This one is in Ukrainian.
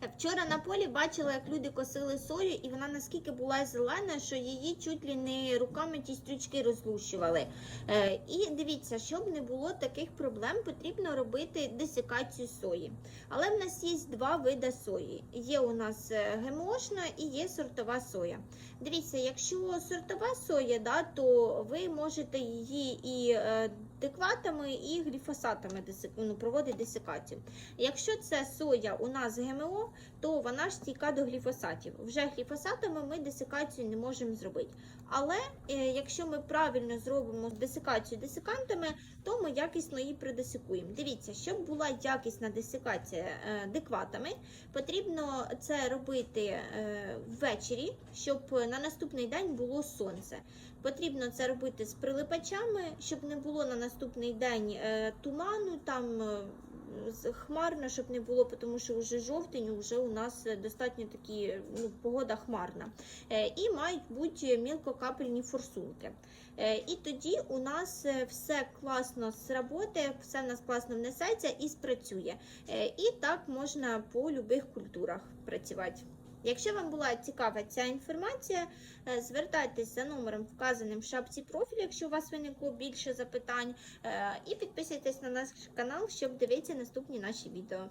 Вчора на полі бачила, як люди косили сою, і вона наскільки була зелена, що її чуть ли не руками ті стрючки розлущували. Е, І дивіться, щоб не було таких проблем, потрібно робити десикацію сої. Але в нас є два види сої. Є у нас е, ГМОшна і є сортова соя. Дивіться, якщо сортова соя, да, то ви можете її і е, декватами, і гліфосатами ну, проводити десикацію. Якщо це соя у нас ГМО, то вона ж стійка до гліфосатів. Вже гліфосатами ми десикацію не можемо зробити. Але е, якщо ми правильно зробимо десикацію десикантами, то ми якісно її продесикуємо. Дивіться, щоб була якісна десикація е, декватами, потрібно це робити е, ввечері, щоб на наступний день було сонце. Потрібно це робити з прилипачами, щоб не було на наступний день туману, там хмарно, щоб не було, тому що вже жовтень, вже у нас е, достатньо такі ну, погода хмарна. Е, І мають бути мілкокапельні форсунки. Е, І тоді у нас все класно сработає, все в нас класно внесеться і спрацює. І так можна по любих культурах працювати. Якщо вам була цікава ця інформація, звертайтесь за номером, вказаним в шапці профілю, якщо у вас виникло більше запитань, і підписуйтесь на наш канал, щоб дивитися наступні наші відео.